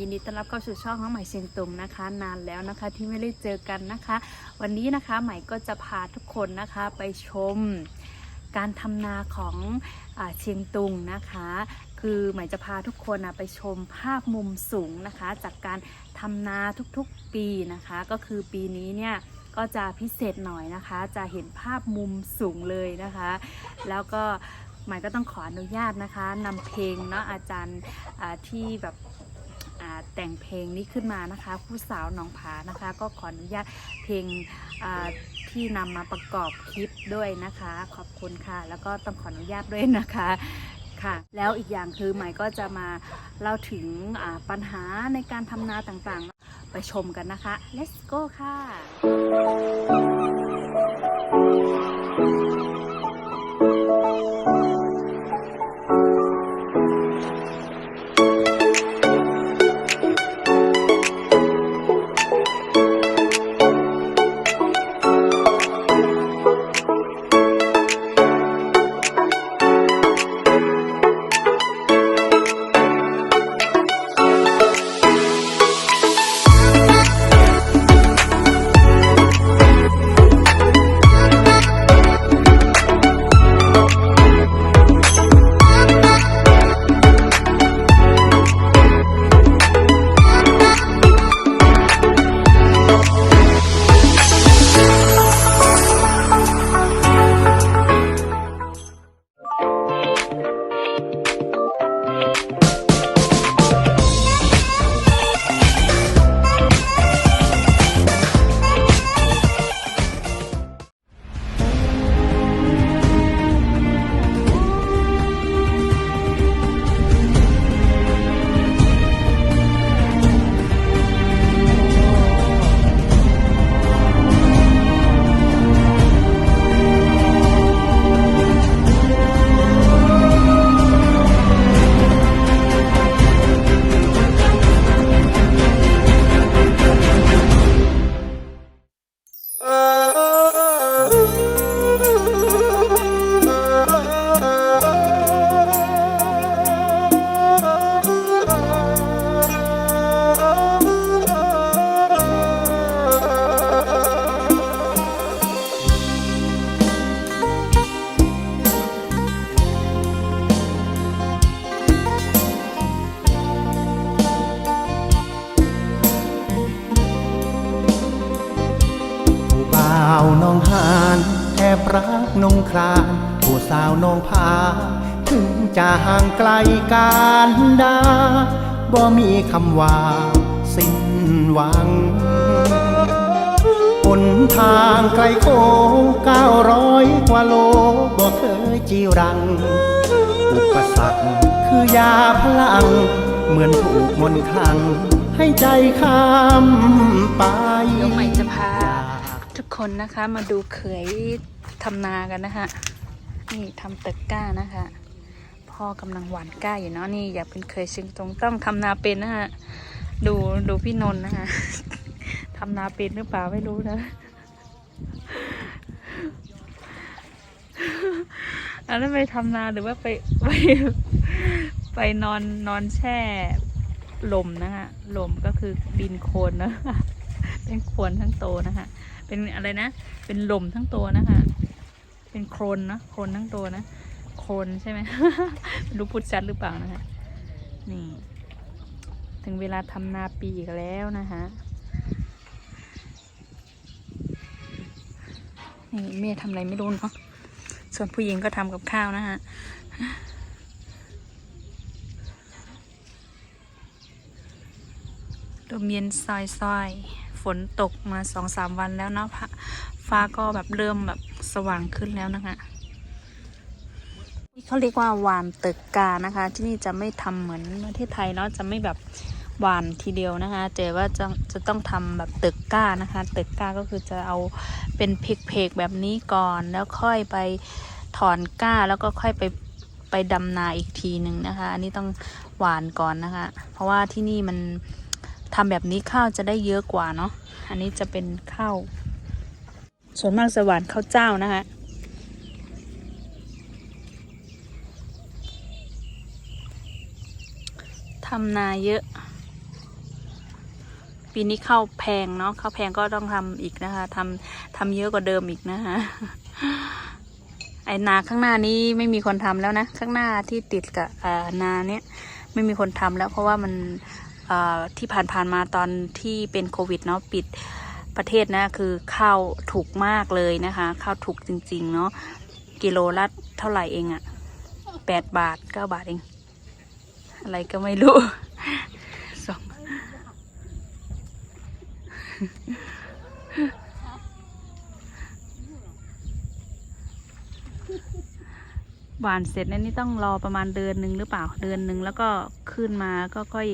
ยินดีต้อนรับเข้าสู่ช่องน้องใหม่เชียงตุงนะคะ นานแล้วนะคะที่ไม่ได้เจอกันนะคะ วันนี้นะคะใหม่ก็จะพาทุกคนนะคะไปชมการทำนาของอเชียงตุงนะคะ คือใหม่จะพาทุกคนนะไปชมภาพมุมสูงนะคะ จากการทำนาทุกๆปีนะคะ ก็คือปีนี้เนี่ยก็จะพิเศษหน่อยนะคะ จะเห็นภาพมุมสูงเลยนะคะ แล้วก็หมายก็ต้องขออนุญาตนะคะนำเพลงเนาะอาจารย์ที่แบบ แต่งเพลงนี้ขึ้นมานะคะ ผู้สาวหนองผานะคะ ก็ขออนุญาตเพลงที่นำมาประกอบคลิปด้วยนะคะ ขอบคุณค่ะ แล้วก็ต้องขออนุญาตด้วยนะคะค่ะแล้วอีกอย่างคือใหม่ก็จะมาเล่าถึงปัญหาในการทำนาต่างๆ ไปชมกันนะคะ let's go ค่ะ กนงครานผู้สาวน้องพา ถึงจะห่างไกลการดาบ่มีคำว่า สิ้นหวังหนทางไกลโค้งเก้าร้อยกว่าโลบ่เคยจีรัง อุปสรรคคือยาพลัง เหมือนถูกมนต์คลัง ให้ใจข้ามไป เดี๋ยวใหม่จะพา ทุกคนนะคะมาดูเขย ทำนากันนะคะ นี่ทำตึกก้านะคะ พ่อกำลังหว่านก้าอยู่เนาะนี่อย่าเป็นเคยชิงตรงต้องทำนาเป็นนะคะดูดูพี่นนท์นะคะทำนาเป็นหรือเปล่าไม่รู้นะอันนั้นไปทำนาหรือว่าไปไปไปนอนนอนแช่ลมนะคะลมก็คือดินโคลนนะเป็นโคลนทั้งโตวนะคะเป็นอะไรนะ เป็นลมทั้งตัวนะคะ เป็นโคลนนะโคลนทั้งตัวนะ โคลนใช่ไหมไม่รู้พูดชัดหรือเปล่านะคะนี่ ถึงเวลาทำนาปีอีกแล้วนะคะนี่เมียทำอะไรไม่รู้เนาะส่วนผู้หญิงก็ทำกับข้าวนะฮะลมเย็นซอยซอยๆฝนตกมาสองสามวันแล้วเนาะฟ้า ฟ้าก็แบบเริ่มแบบสว่างขึ้นแล้วนะคะนี่เขาเรียกว่าหวานตึกกานะคะ ที่นี่จะไม่ทำเหมือนประเทศไทยเนาะจะไม่แบบหวานทีเดียวนะคะแต่ว่าจะจะต้องทำแบบตึกก้านะคะ ตึกก้าก็คือจะเอาเป็นเพกๆแบบนี้ก่อนแล้วค่อยไปถอนก้าแล้วก็ค่อยไปไปดำนาอีกทีหนึ่งนะคะ อันนี้ต้องหวานก่อนนะคะ เพราะว่าที่นี่มันทำแบบนี้ข้าวจะได้เยอะกว่าเนาะอันนี้จะเป็นข้าว ส่วนมากสวรรค์ข้าวเจ้านะคะทำนาเยอะ ปีนี้ข้าวแพงเนาะข้าวแพงก็ต้องทำอีกนะคะทำทำเยอะกว่าเดิมอีกนะคะไอนาข้างหน้านี้ไม่มีคนทำแล้วนะ ข้างหน้าที่ติดกับนาเนี้ยไม่มีคนทำแล้ว เพราะว่ามันที่ผ่านๆมาตอนที่เป็นโควิดเนาะปิด ประเทศนะคือข้าวถูกมากเลยนะคะ ข้าวถูกจริง ๆ เนาะกิโลละเท่าไหร่เองอะแปดบาทเก้าบาทเอง อะไรก็ไม่รู้สองหวานเสร็จนี่ต้องรอประมาณเดือนหนึ่งหรือเปล่าเดือนหนึ่งแล้วก็ขึ้นมาก็ค่อย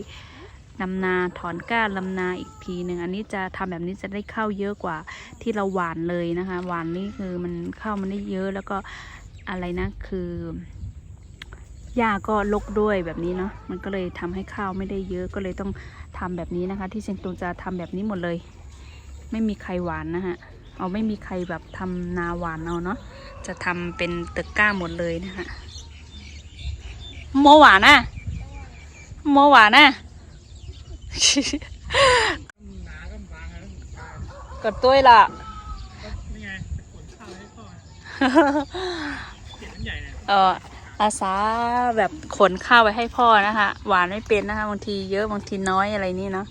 นำนาถอนก้านลำนาอีกทีหนึ่งอันนี้จะทำแบบนี้จะได้ข้าวเยอะกว่าที่เราหวานเลยนะคะ หวานนี่คือมันข้าวมันได้เยอะแล้วก็อะไรนะคือหญ้าก็ลกด้วยแบบนี้เนาะมันก็เลยทำให้ข้าวไม่ได้เยอะก็เลยต้องทำแบบนี้นะคะ ที่เชียงตุงจะทำแบบนี้หมดเลย ไม่มีใครหวานนะฮะเอาไม่มีใครแบบทำนาหวานเอาเนาะจะทำเป็นตึกก้าหมดเลยนะฮะโมหวานนะโมหวานนะ ก็บางแล้วตายกดตัวละก็นี่ไงไปขนข้าวให้พ่อเสียงมันใหญ่เนี่ยเอออาสาแบบขนข้าวไปให้พ่อนะคะหวานไม่เป็นนะคะบางทีเยอะบางทีน้อยอะไรนี่เนาะ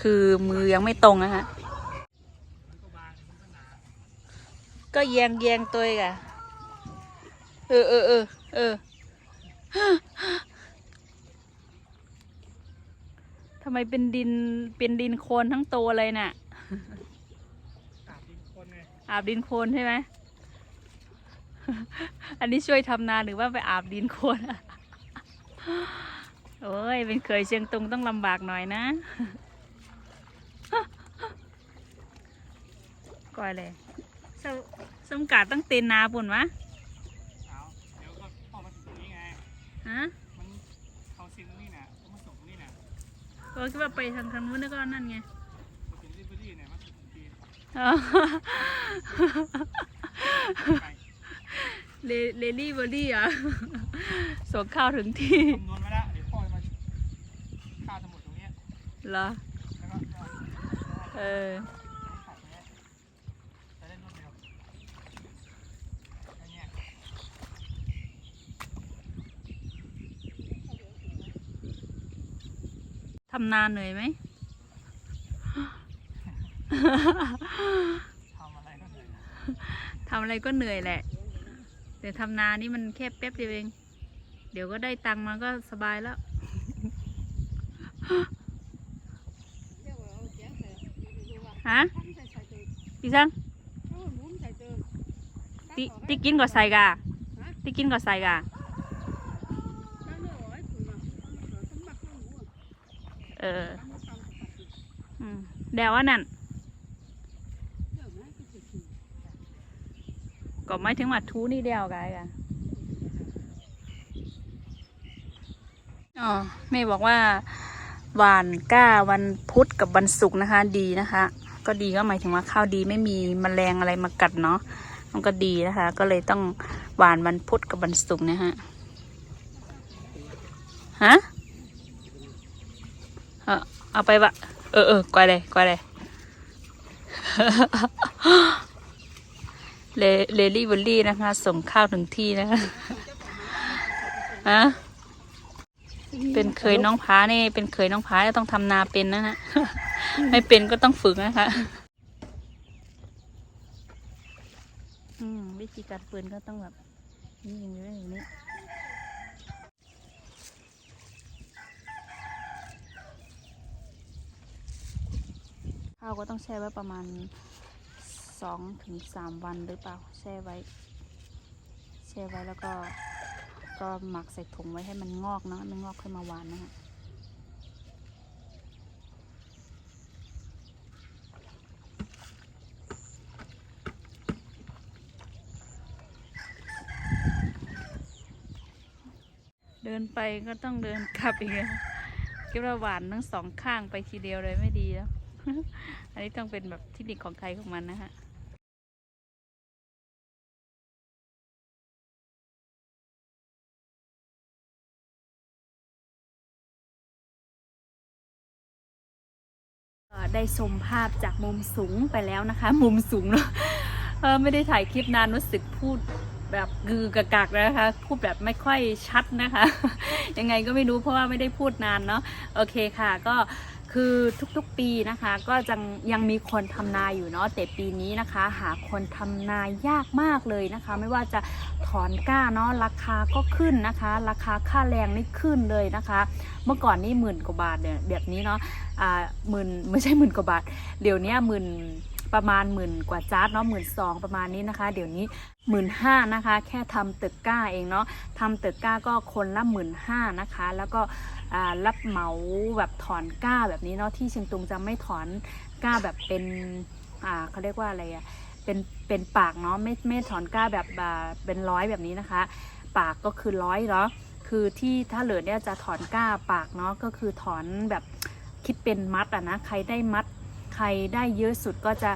คือมือยังไม่ตรงนะฮะมันก็บางมันก็หนาก็แยงแยงตัวอีกอะเออเออเออเออ ทำไมเป็นดินเป็นดินโคลนทั้งตัวเลยน่ะตาบดินคนไงอาบดินโคลนใช่ไหม อันนี้ช่วยทำนาหรือว่าไปอาบดินโคลนอะโอ้ย เป็นเคยเชียงตุงต้องลำบากหน่อยนะก่อยเลยสมสมกาดตั้งเตนนาปุ่นวะเอาเดี๋ยวก็พ่อมาถึงตรงนี้ไง ฮะ ก็คิดว่าไปทางทางนู้นแล้วก็นั่นไงมาถึงที่พอดีเนี่ยมาถึงทีอ๋อไปเลเลลี่เบอรี่เหรอะส่งข้าวถึงที่คำนวณไว้แล้วเดี๋ยวพ่อจะมาค่าสมุดตรงเนี้ยเหรอแล้วก็จะเออ ขัดเนี้ยจะได้รวดเร็วอันเนี้ย ทำนาเหนื่อยไหมทำอะไรก็เหนื่อยทำอะไรก็เหนื่อยแหละ แต่ทำนานี่มันแค่แป๊บเดียวเอง เดี๋ยวก็ได้ตังค์มาก็สบายแล้วฮะพี่ซังติติกินก็ใส่กะติกินก็ใส่กะ เออเดี๋ยวว่านั่น ก็ไม่ถึงว่าทูนี่เดียวกันกันอ๋อแม่บอกว่าหวานก้าวันพุธกับวันศุกร์นะคะ ดีนะคะ ก็ดีก็หมายถึงว่าข้าวดีไม่มีแมลงอะไรมากัดเนาะมันก็ดีนะคะ ก็เลยต้องหวานวันพุธกับวันศุกร์นะฮะฮะ เออเอาไปวะเออเออกวายเลยกวายเลยเลเลลี่วอลลี่นะคะ ส่งข้าวถึงที่นะคะฮะเป็นเคยน้องพานี่ เป็นเคยน้องพาต้องทำนาเป็นนะฮะไม่เป็นก็ต้องฝึกนะคะอืมวิธีการฟืนก็ต้องแบบนี่อย่างนี้อย่างนี้ ข้าวก็ต้องแช่ไว้ประมาณสองถึงสามวันหรือเปล่า แช่ไว้ แช่ไว้แล้วก็ ก็หมักใส่ถุงไว้ให้มันงอกเนาะมันงอกค่อยมาหวานนะฮะเดินไปก็ต้องเดินกลับอีกแล้วคิดว่าหวานทั้งสองข้างไปทีเดียวเลยไม่ดีแล้ว อันนี้ต้องเป็นแบบเทคนิคของใครของมันนะฮะได้ชมภาพจากมุมสูงไปแล้วนะคะ มุมสูงเนาะไม่ได้ถ่ายคลิปนานรู้สึกพูดแบบกือกะกักนะคะพูดแบบไม่ค่อยชัดนะคะ ยังไงก็ไม่รู้เพราะว่าไม่ได้พูดนานเนาะโอเคค่ะ ก็ คือทุกๆปีนะคะก็ยังยังมีคนทำนาอยู่เนาะแต่ปีนี้นะคะ หาคนทำนายากมากเลยนะคะ ไม่ว่าจะถอนกล้าเนาะราคาก็ขึ้นนะคะ ราคาค่าแรงนี่ขึ้นเลยนะคะ เมื่อก่อนนี่หมื่นกว่าบาทเนี่ยแบบนี้เนาะอ่าหมื่นไม่ใช่หมื่นกว่าบาท เดี๋ยวนี้หมื่นประมาณหมื่นกว่าจาร์ดเนาะหมื่นสองประมาณนี้นะคะ เดี๋ยวนี้หมื่นห้านะคะ แค่ทำตึกก้าเองเนาะทำตึกก้าก็คนละหมื่นห้านะคะ แล้วก็ รับเหมาแบบถอนกล้าแบบนี้เนาะที่เชียงตุงจะไม่ถอนกล้าแบบเป็นเขาเรียกว่าอะไรอะเป็นเป็นปากเนาะไม่ไม่ถอนกล้าแบบเป็นร้อยแบบนี้นะคะ ปากก็คือร้อยเนาะคือที่ถ้าเหลือเนี่ยจะถอนก้าปากเนาะก็คือถอนแบบคิดเป็นมัดอะนะใครได้มัดใครได้เยอะสุดก็จะ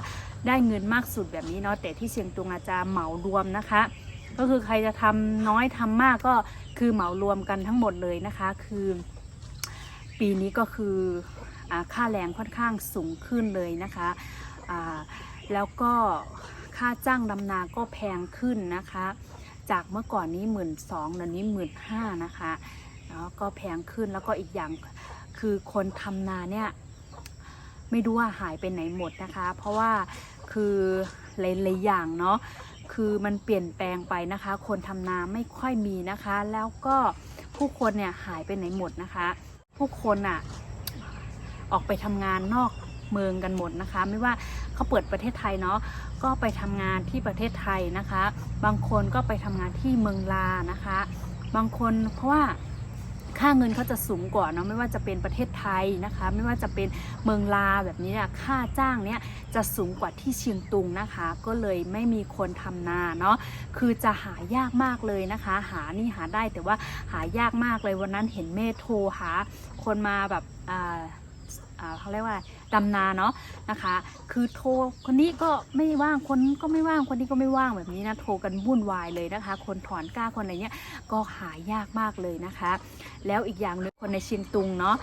ได้เงินมากสุดแบบนี้เนาะแต่ที่เชียงตุงอาจจะเหมารวมนะคะ ก็คือใครจะทำน้อยทำมากก็คือเหมารวมกันทั้งหมดเลยนะคะ คือ ปีนี้ก็คืออค่าแรงค่อนข้างสูงขึ้นเลยนะคะแล้วก็ค่าจ้างดำนาก็แพงขึ้นนะคะ จากเมื่อก่อนนี้หมื่นสองเดี๋ยวนี้หมื่นห้านะคะแล้วก็แพงขึ้นแล้วก็อีกอย่างคือคนทำนาเนี่ยไม่รู้ว่าหายไปไหนหมดนะคะ เพราะว่าคือหลายๆอย่างเนาะคือมันเปลี่ยนแปลงไปนะคะ คนทำนาไม่ค่อยมีนะคะ แล้วก็ผู้คนเนี่ยหายไปไหนหมดนะคะ ผู้คนอะออกไปทำงานนอกเมืองกันหมดนะคะ ไม่ว่าเขาเปิดประเทศไทยเนาะก็ไปทำงานที่ประเทศไทยนะคะ บางคนก็ไปทำงานที่เมืองลานะคะ บางคนเพราะว่า ค่าเงินเขาจะสูงกว่าเนาะไม่ว่าจะเป็นประเทศไทยนะคะ ไม่ว่าจะเป็นเมืองลาแบบนี้เนี่ยค่าจ้างเนี่ยจะสูงกว่าที่เชียงตุงนะคะ ก็เลยไม่มีคนทำนาเนาะคือจะหายากมากเลยนะคะ หานี่หาได้แต่ว่าหายากมากเลยวันนั้นเห็นเมโทรหาคนมาแบบอ่า เขาเรียกว่าดำนาเนาะนะคะ คือโทรคนนี้ก็ไม่ว่างคนก็ไม่ว่างคนนี้ก็ไม่ว่างแบบนี้นะโทรกันวุ่นวายเลยนะคะ คนถอนกล้าคนอะไรเงี้ยก็หายากมากเลยนะคะ แล้วอีกอย่างหนึ่งคนในเชียงตุงเนาะ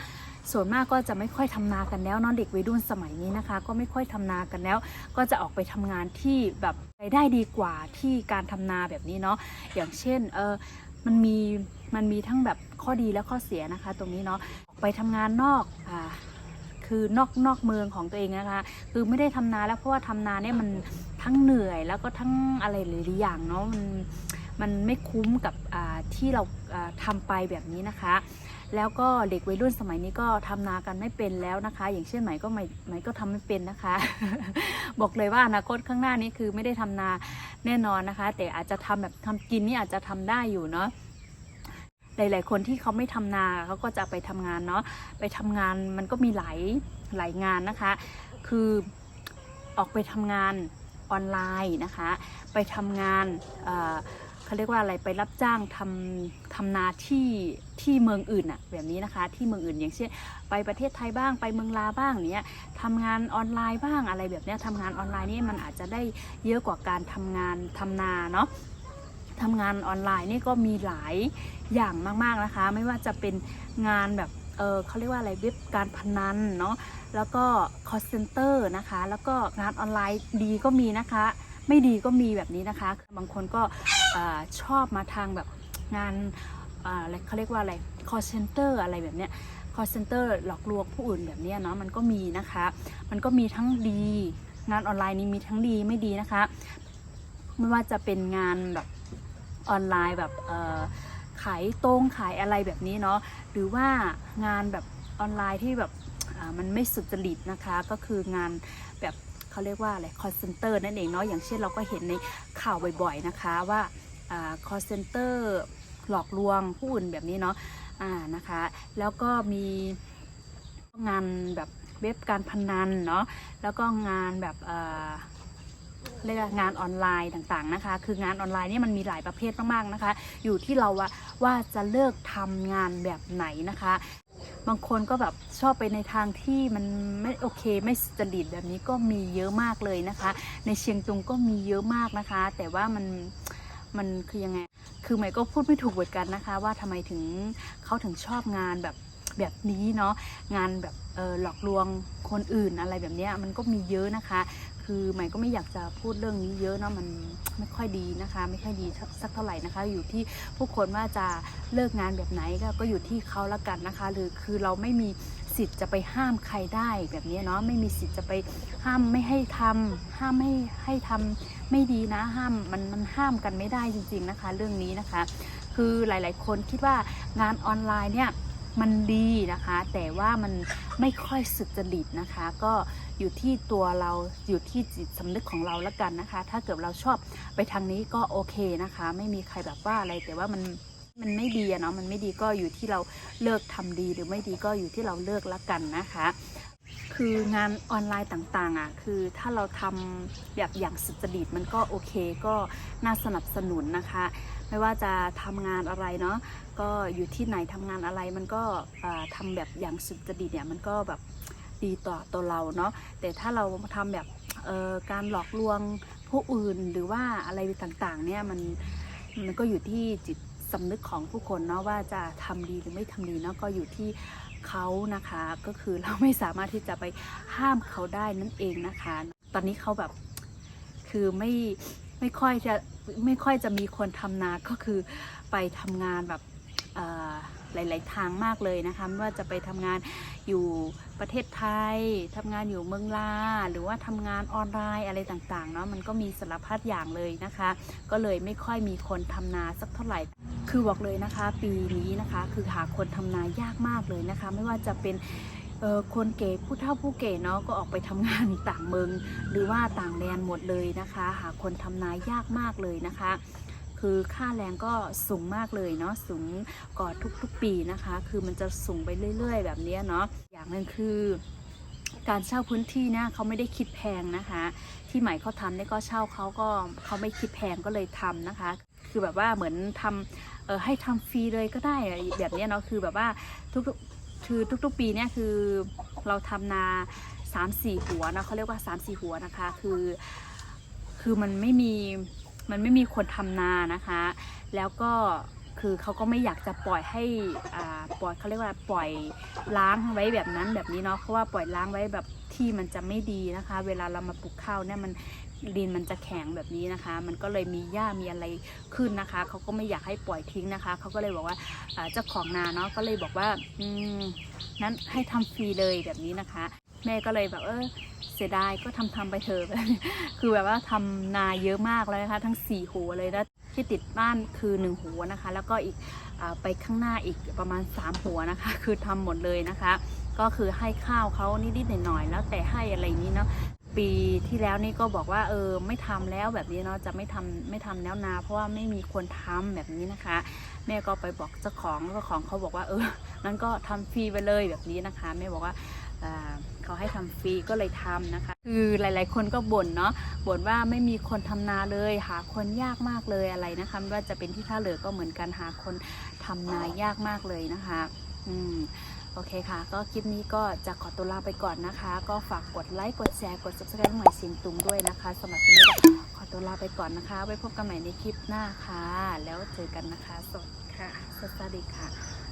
ส่วนมากก็จะไม่ค่อยทำนากันแล้วเนาะเด็กวัยรุ่นสมัยนี้นะคะ ก็ไม่ค่อยทำนากันแล้ว ก็จะออกไปทำงานที่แบบรายได้ดีกว่าที่การทำนาแบบนี้เนาะอย่างเช่นเออมันมีมันมีทั้งแบบข้อดีและข้อเสียนะคะ ตรงนี้เนาะออกไปทำงานนอกอ่า คือนอกนอกเมืองของตัวเองนะคะ คือไม่ได้ทำนาแล้วเพราะว่าทำนาเนี่ยมันทั้งเหนื่อยแล้วก็ทั้งอะไรหลายๆอย่างเนาะมันมันไม่คุ้มกับที่เราอ่าทำไปแบบนี้นะคะ แล้วก็เด็กวัยรุ่นสมัยนี้ก็ทำนากันไม่เป็นแล้วนะคะ อย่างเช่นใหม่ก็ใหม่ใหม่ก็ทำไม่เป็นนะคะ บอกเลยว่าอนาคตข้างหน้านี้คือไม่ได้ทำนาแน่นอนนะคะ แต่อาจจะทำแบบทำกินนี่อาจจะทำได้อยู่เนาะ หลาย ๆ คนที่เขาไม่ทำนาเขาก็จะไปทำงานเนาะไปทำงานมันก็มีหลายหลายงานนะคะ คือออกไปทำงานออนไลน์นะคะ ไปทำงานเเขาเรียกว่าอะไรไปรับจ้างทำทำนาที่ที่เมืองอื่นอะแบบนี้นะคะ ที่เมืองอื่นอย่างเช่น ไปประเทศไทยบ้างไปเมืองลาบ้างเนี้ยทำงานออนไลน์บ้างอะไรแบบเนี้ยทำงานออนไลน์นี่มันอาจจะได้เยอะกว่าการทำงานทำนาเนาะ ทำงานออนไลน์นี่ก็มีหลายอย่างมากๆนะคะ ไม่ว่าจะเป็นงานแบบเออเขาเรียกว่าอะไรเว็บการพนันเนาะแล้วก็ call center นะคะ แล้วก็งานออนไลน์ดีก็มีนะคะ ไม่ดีก็มีแบบนี้นะคะบางคนก็ชอบมาทางแบบงานเอออะไรเขาเรียกว่าอะไร call center อะไรแบบเนี้ย call center หลอกลวงผู้อื่นแบบเนี้ยเนาะมันก็มีนะคะ มันก็มีทั้งดี งานออนไลน์นี้มีทั้งดีไม่ดีนะคะ ไม่ว่าจะเป็นงานแบบ ออนไลน์แบบขายตรงขายอะไรแบบนี้เนาะหรือว่างานแบบออนไลน์ที่แบบมันไม่สุจริตนะคะ ก็คืองานแบบเขาเรียกว่าอะไร call center นั่นเองเนาะอย่างเช่นเราก็เห็นในข่าวบ่อยๆนะคะว่าคอ่า call center หลอกลวงผู้อื่นแบบนี้เนาะอ่านะคะ แล้วก็มีงานแบบเว็บการพนันเนาะแล้วก็งานแบบ เรียกว่างานออนไลน์ต่างๆนะคะ คืองานออนไลน์นี่มันมีหลายประเภทมากๆนะคะ อยู่ที่เราว่าว่าจะเลิกทำงานแบบไหนนะคะ บางคนก็แบบชอบไปในทางที่มันไม่โอเคไม่สจริตแบบนี้ก็มีเยอะมากเลยนะคะ ในเชียงตุงก็มีเยอะมากนะคะ แต่ว่ามันมันคือยังไง คือหม่ก็พูดไม่ถูกเหมือนกันนะคะ ว่าทำไมถึงเขาถึงชอบงานแบบแบบนี้เนาะงานแบบหลอกลวงคนอื่นอะไรแบบนี้มันก็มีเยอะนะคะ คือใหม่ก็ไม่อยากจะพูดเรื่องนี้เยอะเนาะมันไม่ค่อยดีนะคะ ไม่ค่อยดีสักเท่าไหร่นะคะ อยู่ที่ผู้คนว่าจะเลิกงานแบบไหนก็ก็อยู่ที่เขาละกันนะคะ หรือคือเราไม่มีสิทธิ์จะไปห้ามใครได้แบบนี้เนาะไม่มีสิทธิ์จะไปห้ามไม่ให้ทำห้ามไม่ให้ทำไม่ดีนะห้ามมันมันห้ามกันไม่ได้จริง ๆนะคะ เรื่องนี้นะคะ คือหลาย ๆ คนคิดว่างานออนไลน์เนี่ย มันดีนะคะ แต่ว่ามันไม่ค่อยสุจริตนะคะ ก็อยู่ที่ตัวเราอยู่ที่จิตสำนึกของเราละกันนะคะ ถ้าเกิดเราชอบไปทางนี้ก็โอเคนะคะ ไม่มีใครแบบว่าอะไรแต่ว่ามันมันไม่ดีอะเนาะมันไม่ดีก็อยู่ที่เราเลิกทำดีหรือไม่ดีก็อยู่ที่เราเลิกละกันนะคะ คืองานออนไลน์ต่างๆอะคือถ้าเราทำแบบอย่างสุจริตมันก็โอเคก็น่าสนับสนุนนะคะ ไม่ว่าจะทำงานอะไรเนาะก็อยู่ที่ไหนทำงานอะไรมันก็ทำแบบอย่างสุจริตเนี่ยมันก็แบบดีต่อตัวเราเนาะแต่ถ้าเราทำแบบการหลอกลวงผู้อื่นหรือว่าอะไรต่างๆเนี่ยมันมันก็อยู่ที่จิตสำนึกของผู้คนเนาะว่าจะทำดีหรือไม่ทำดีเนาะก็อยู่ที่ เขานะคะ ก็คือเราไม่สามารถที่จะไปห้ามเขาได้นั่นเองนะคะ ตอนนี้เขาแบบคือไม่ไม่ค่อยจะไม่ค่อยจะมีคนทำนาก็คือไปทำงานแบบ หลาย ๆ ทางมากเลยนะคะไม่ว่าจะไปทำงานอยู่ประเทศไทยทำงานอยู่เมืองลาหรือว่าทำงานออนไลน์อะไรต่างๆเนาะมันก็มีสารพัดอย่างเลยนะคะ ก็เลยไม่ค่อยมีคนทำนาสักเท่าไหร่ คือบอกเลยนะคะ ปีนี้นะคะคือหาคนทำนายากมากเลยนะคะ ไม่ว่าจะเป็นคนเก๋ผู้เฒ่าผู้เก๋เนาะก็ออกไปทำงานต่างเมือง หรือว่าต่างแดนหมดเลยนะคะ หาคนทำนายยากมากเลยนะคะ คือค่าแรงก็สูงมากเลยเนาะสูงกว่าทุกๆปีนะคะ คือมันจะสูงไปเรื่อย ๆ แบบนี้เนาะอย่างหนึ่งคือการเช่าพื้นที่เนี่ยเขาไม่ได้คิดแพงนะคะ ที่ใหม่เขาทำเนี่ยก็เช่าเขาก็เขาไม่คิดแพงก็เลยทำนะคะ คือแบบว่าเหมือนทำเออให้ทำฟรีเลยก็ได้แบบนี้เนาะคือแบบว่าทุกๆคือทุกๆปีเนี่ยคือเราทำนา3ามสี่หัวนะเขาเรียกว่า3ามสี่หัวนะคะ คือ คือมันไม่มี มันไม่มีคนทำนานะคะ แล้วก็คือเขาก็ไม่อยากจะปล่อยให้อ่าปล่อยเขาเรียกว่าปล่อยล้างไว้แบบนั้นแบบนี้เนาะเพราะว่าปล่อยล้างไว้แบบที่มันจะไม่ดีนะคะ เวลาเรามาปลูกข้าวเนี่ยมันดินมันจะแข็งแบบนี้นะคะ มันก็เลยมีหญ้ามีอะไรขึ้นนะคะ เขาก็ไม่อยากให้ปล่อยทิ้งนะคะ เขาก็เลยบอกว่าเจ้าของนาเนาะก็เลยบอกว่าอืมนั้นให้ทำฟรีเลยแบบนี้นะคะ แม่ก็เลยแบบเออเสียดายก็ทำทำไปเถอะ คือแบบว่าทำนาเยอะมากเลยนะคะ ทั้ง4ี่หัวเลยนะที่ติดบ้านคือ 1 หัวนะคะ แล้วก็อีกอไปข้างหน้าอีกประมาณ 3 หัวนะคะ คือทำหมดเลยนะคะ ก็คือให้ข้าวเขานิดๆหน่อยๆแล้วแต่ให้อะไรอย่างนี้เนาะปีที่แล้วนี่ก็บอกว่าเออไม่ทำแล้วแบบนี้เนาะจะไม่ทำไม่ทำแล้วนา เพราะว่าไม่มีคนทำแบบนี้นะคะ แม่ก็ไปบอกเจ้าของเจ้าของเขาบอกว่าเอองั้นก็ทำฟรีไปเลยแบบนี้นะคะแม่บอกว่า เขาให้ทำฟรีก็เลยทำนะคะ คือหลายๆ คนก็บ่นเนาะบ่นว่าไม่มีคนทำนาเลยหาคนยากมากเลยอะไรนะคะไม่ว่าจะเป็นที่ท่าเรือก็เหมือนกันหาคนทำนายากมากเลยนะคะ อืมโอเคค่ะ ก็คลิปนี้ก็จะขอตัวลาไปก่อนนะคะ ก็ฝากกดไลค์ กดแชร์ กด subscribe ใหม่สิงตุงด้วยนะคะสำหรับคลิปนี้ขอตัวลาไปก่อนนะคะ ไว้พบกันใหม่ในคลิปหน้าค่ะ แล้วเจอกันนะคะ สวัสดีค่ะ สวัสดีค่ะ